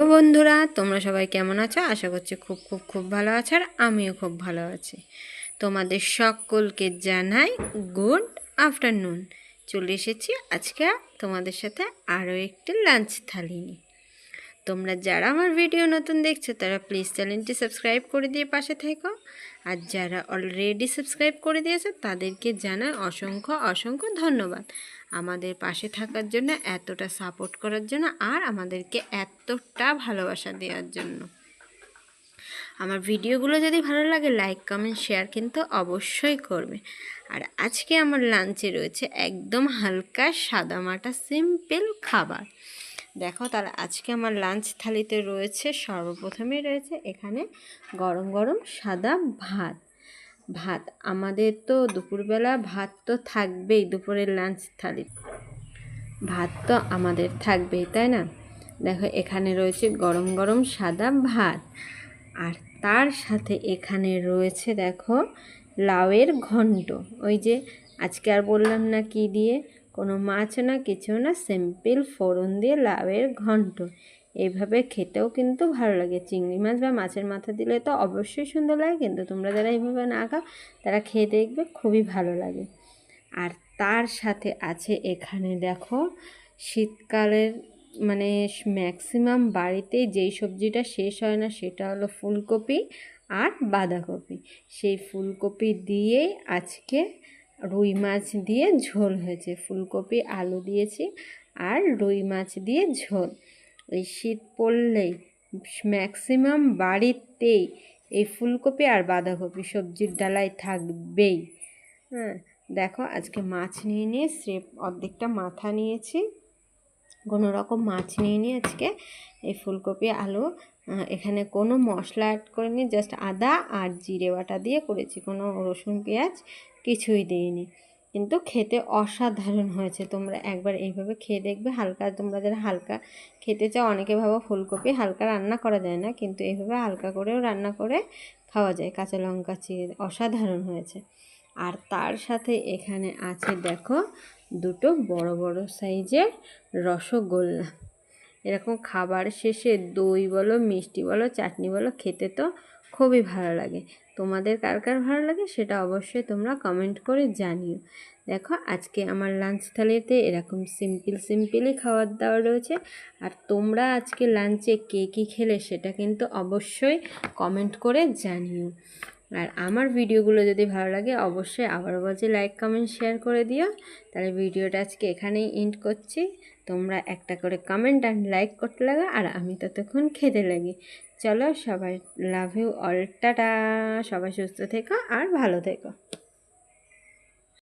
তো বন্ধুরা, তোমরা সবাই কেমন আছো? আশা করছি খুব খুব খুব ভালো আছো আর আমিও খুব ভালো আছি। তোমাদের সকলকে জানাই গুড আফটারনুন। চলে এসেছি আজকে তোমাদের সাথে আরও একটি লাঞ্চ থালি নিয়ে। তোমরা যারা আমার ভিডিও নতুন দেখছ, তারা প্লিজ চ্যানেলটি সাবস্ক্রাইব করে দিয়ে পাশে থেকো। আর যারা অলরেডি সাবস্ক্রাইব করে দিয়েছে, তাদেরকে জানাই অসংখ্য অসংখ্য ধন্যবাদ। আমাদের পাশে থাকার জন্য, এতটা সাপোর্ট করার জন্য, আর আমাদেরকে এতটা ভালোবাসা দেওয়ার জন্য। আমার ভিডিওগুলো যদি ভালো লাগে লাইক কমেন্ট শেয়ার কিন্তু অবশ্যই করবে। আর আজকে আমার লাঞ্চে রয়েছে একদম হালকা সাদামাটা সিম্পল খাবার। দেখো, তার আজকে আমার লাঞ্চ থালিতে রয়েছে, সর্বপ্রথমে রয়েছে এখানে গরম গরম সাদা ভাত। ভাত, আমাদের তো দুপুরবেলা ভাত তো থাকবেই দুপুরের লাঞ্চ থালি। ভাত তো আমাদের থাকবেই, তাই না? দেখো, এখানে রয়েছে গরম গরম সাদা ভাত। আর তার সাথে এখানে রয়েছে, দেখো, লাউয়ের ঘন্ট। ওই যে, আজকে আর বললাম না কি দিয়ে? কোনো মাছ না, কিছু না সিম্পল ফোড়ন দিয়ে লাউয়ের ঘন্ট। এইভাবে খেতেও কিন্তু ভালো লাগে। চিংড়ি মাছ বা মাছের মাথা দিলে তো অবশ্যই সুন্দর লাগে, কিন্তু তোমরা যারা এইভাবে না খাও, তারা খেয়ে দেখবে খুবই ভালো লাগে। আর তার সাথে আছে এখানে দেখো, শীতকালের মানে ম্যাক্সিমাম বাড়িতেই যেই সবজিটা শেষ হয় না, সেটা হলো ফুলকপি আর বাঁধাকপি। সেই ফুলকপি দিয়েই আজকে রুই মাছ দিয়ে ঝোল হয়েছে। ফুলকপি, আলু দিয়েছি আর রুই মাছ দিয়ে ঝোল। এই শীত পড়লেই ম্যাক্সিমাম বাড়িতেই এই ফুলকপি আর বাঁধাকপি সবজির ডালায় থাকবেই। হ্যাঁ দেখো আজকে মাছ নিয়ে নিয়ে স্রেফ অর্ধেকটা মাথা নিয়েছি। কোনো রকম মাছ নিয়ে নিয়ে আজকে এই ফুলকপি, আলু এখানে কোনো মশলা অ্যাড করিনি জাস্ট আদা আর জিরে বাটা দিয়ে করেছি। কোনো রসুন, পেঁয়াজ কিছুই দিইনি। কিন্তু খেতে অসাধারণ হয়েছে। তোমরা একবার এইভাবে খেয়ে দেখবে। হালকা, তোমরা যারা হালকা খেতে চাও, অনেকে ভাবো ফুলকপি হালকা রান্না করা যায় না, কিন্তু এইভাবে হালকা করেও রান্না করে খাওয়া যায়। কাঁচা লঙ্কা চিড়ে, অসাধারণ হয়েছে। আর তার সাথে এখানে আছে, দেখো, দুটো বড় বড় সাইজের রসগোল্লা। এরকম খাবার শেষে দই বলো, মিষ্টি বলো, চাটনি বলো, খেতে তো খুবই ভালো লাগে। তোমাদের কার কার ভালো লাগে সেটা অবশ্যই তোমরা কমেন্ট করে জানিও। দেখো, আজকে আমার লাঞ্চ থালিতে এরকম সিম্পল সিম্পলই খাবার দাবার রয়েছে। আর তোমরা আজকে লাঞ্চে কে কী খেলে সেটা কিন্তু অবশ্যই কমেন্ট করে জানিও। আর আমার ভিডিওগুলো যদি ভালো লাগে, অবশ্যই আবার বলছি লাইক কমেন্ট শেয়ার করে দিও। তাহলে ভিডিওটা আজকে এখানেই এন্ড করছি। তোমরা একটা করে কমেন্ট আর লাইক করতে লাগা, আর আমি ততক্ষণ খেতে লাগি। চলো সবাই লাভ ইউ অল টাটা! সবাই সুস্থ থেকো আর ভালো থেকো।